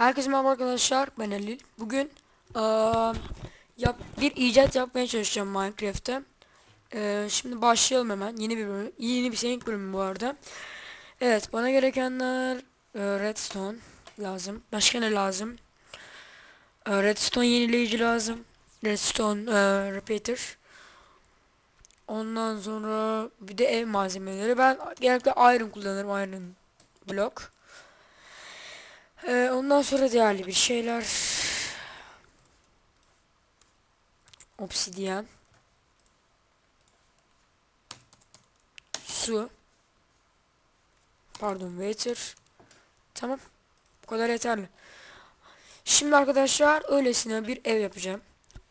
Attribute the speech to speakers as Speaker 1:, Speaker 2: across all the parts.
Speaker 1: Herkese merhaba arkadaşlar ben Halil. Bugün eee, yap, bir icat yapmaya çalışacağım Minecraft'te. Eee, şimdi başlayalım hemen. Yeni bir bölüm, yeni bir senin bölümü bu arada. Evet bana gerekenler eee, redstone lazım. Başka ne lazım? Eee, redstone yenileyici lazım. Redstone eee, repeater. Ondan sonra bir de ev malzemeleri. Ben genellikle iron kullanırım. Iron block. Ee, ondan sonra değerli bir şeyler. Obsidiyen. Su. Pardon, water. Tamam. Bu kadar yeterli. Şimdi arkadaşlar öylesine bir ev yapacağım.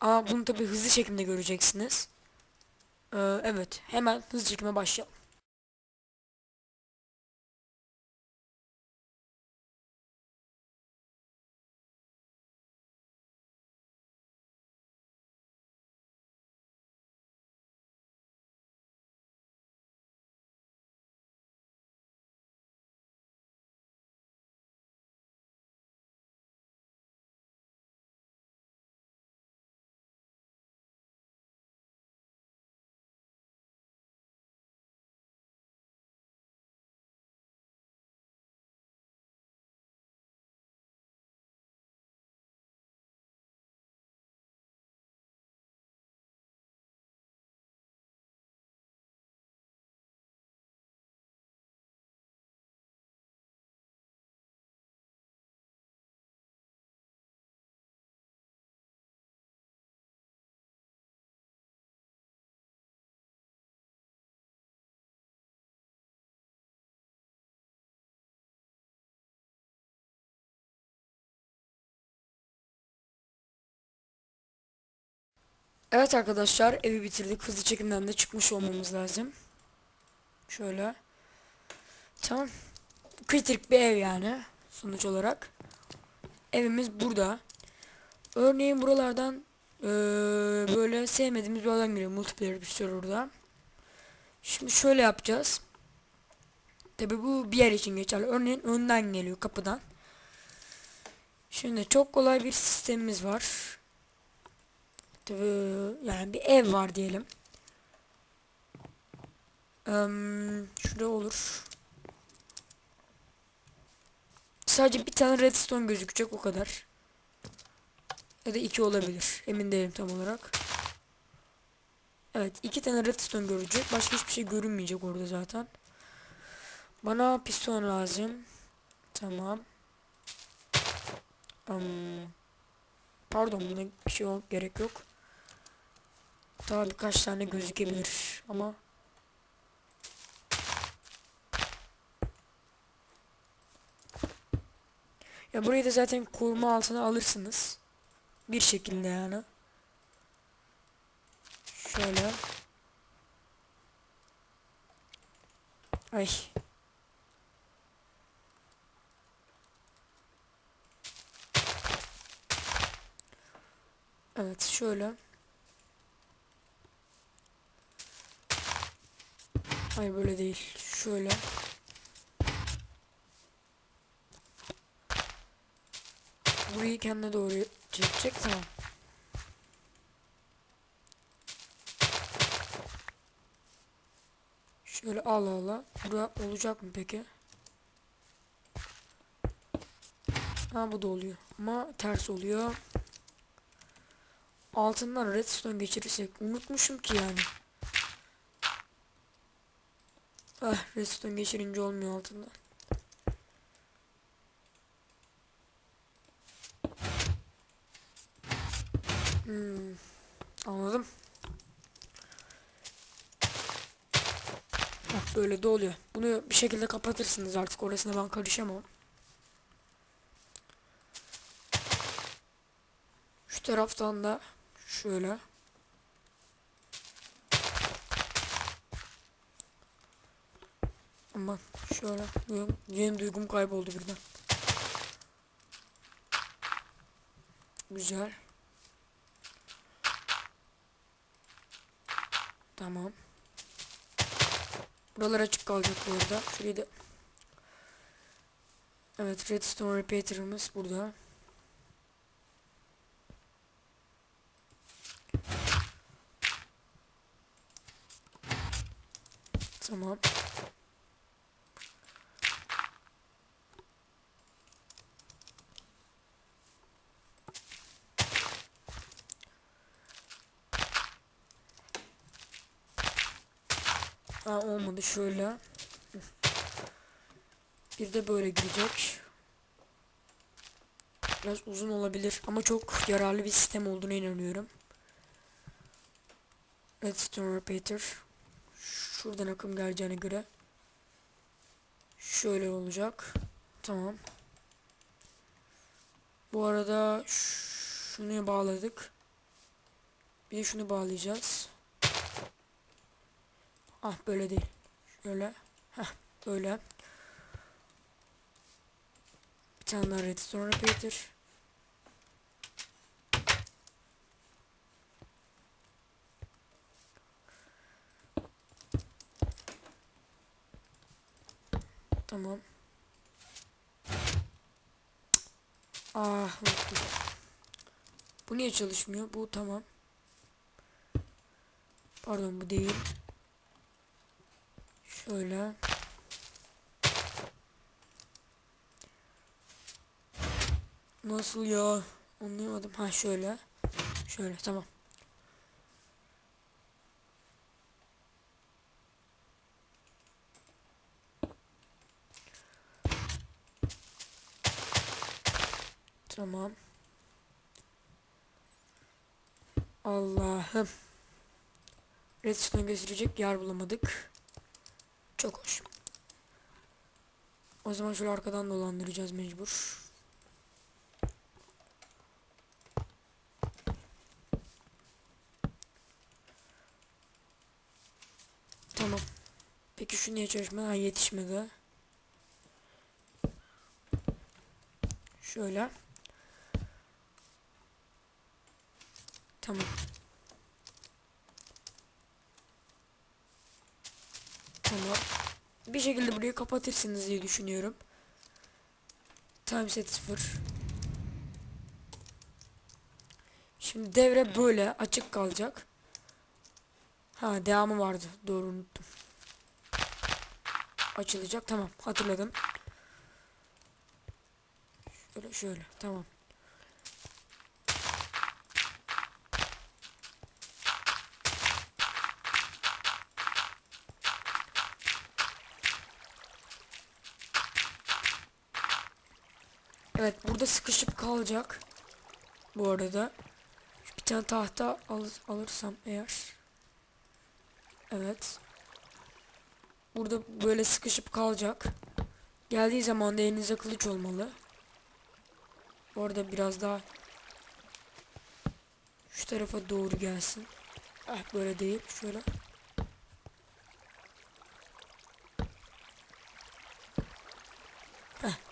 Speaker 1: Ama bunu tabi hızlı şekilde göreceksiniz. Ee, evet. Hemen hızlı çekime başlayalım. Evet arkadaşlar evi bitirdik. Hızlı çekimden de çıkmış olmamız lazım. Şöyle. Tamam. Kritik bir ev yani. Sonuç olarak. Evimiz burada. Örneğin buralardan eee, böyle sevmediğimiz bir adam geliyor. Multiplayer bir sürü orada. Şimdi şöyle yapacağız. Tabi bu bir yer için geçerli. Örneğin önden geliyor kapıdan. Şimdi çok kolay bir sistemimiz var. Tabi yani bir ev var diyelim. Şurada olur. Sadece bir tane redstone gözükecek o kadar. Ya da iki olabilir. Emin değilim tam olarak. Evet iki tane redstone görecek. Başka hiçbir şey görünmeyecek orada zaten. Bana piston lazım. Tamam. Um, pardon buna bir şey yok, gerek yok. Daha birkaç tane gözükebilir ama Ya burayı da zaten koruma altına alırsınız. Bir şekilde yani. Şöyle. Ay. Evet şöyle. Hayır böyle değil. Şöyle. Burayı kendine doğru çekecek tamam. Şöyle al ala. Bura olacak mı peki? Ha bu da oluyor. Ama ters oluyor. Altından redstone geçirirsek. Unutmuşum ki yani. Ah redstone geçirince olmuyor altından. Hmm, anladım. Bak böyle de oluyor. Bunu bir şekilde kapatırsınız artık orasına ben karışamam. Şu taraftan da şöyle. Aman şöyle. Benim duygum kayboldu birden. Güzel. Tamam. Buralar açık kalacak bu arada. Şurayı da Evet redstone repeater'ımız burada. Tamam. Ha olmadı şöyle. Bir de böyle girecek. Biraz uzun olabilir ama çok yararlı bir sistem olduğuna inanıyorum. Redstone repeater. Şuradan akım geleceğine göre. Şöyle olacak. Tamam. Bu arada şunu bağladık. Bir de şunu bağlayacağız. Ah böyle değil. Şöyle. Heh böyle. Bir tane daha redstone repeater. Tamam. Ah unuttum. Bu niye çalışmıyor? Bu tamam. Pardon bu değil. Şöyle. Nasıl ya? Anlayamadım. Ha şöyle. Şöyle tamam. Tamam. Allah'ım. Redstone'u gösterecek yer bulamadık. Çok hoş. O zaman şöyle arkadan dolandıracağız mecbur. Tamam. Peki şu niye çalışmadı? Ha yetişmedi. Şöyle. Tamam. Tamam. Bir şekilde burayı kapatırsınız diye düşünüyorum. Time set 0. Şimdi devre böyle açık kalacak. Ha devamı vardı. Doğru unuttum. Açılacak. Tamam. Hatırladım. Şöyle şöyle. Tamam. Evet burada sıkışıp kalacak. Bu arada. Bir tane tahta al alırsam eğer. Evet. Burada böyle sıkışıp kalacak. Geldiği zaman da elinize kılıç olmalı. Orada biraz daha şu tarafa doğru gelsin. Ah böyle değil. Şöyle.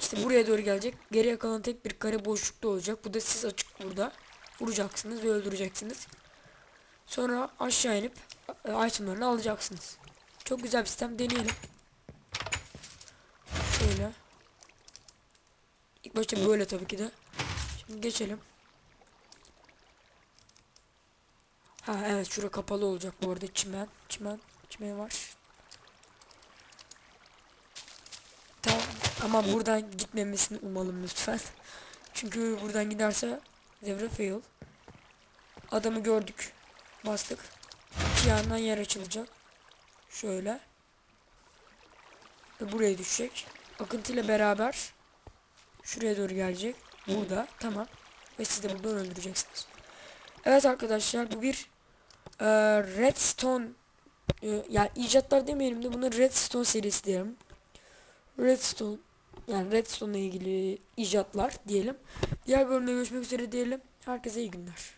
Speaker 1: İşte buraya doğru gelecek. Geriye kalan tek bir kare boşlukta olacak. Bu da siz açık burada. Vuracaksınız ve öldüreceksiniz. Sonra aşağı inip e, itemlarını alacaksınız. Çok güzel bir sistem. Deneyelim. Şöyle. İlk başta böyle tabii ki de. Şimdi geçelim. Ha evet şura kapalı olacak bu arada çimen. Çimen. Çimen var. Tamam ama buradan gitmemesini umalım lütfen. Çünkü buradan giderse devre fail. Adamı gördük. Bastık. İki yandan yer açılacak. Şöyle. Ve buraya düşecek. Akıntıyla beraber şuraya doğru gelecek. Burada. Tamam. Ve siz de buradan öldüreceksiniz. Evet arkadaşlar bu bir e, Redstone e, yani icatlar demeyelim de bunu Redstone serisi diyelim. Redstone yani Redstone ile ilgili icatlar diyelim. Diğer bölümde görüşmek üzere diyelim. Herkese iyi günler.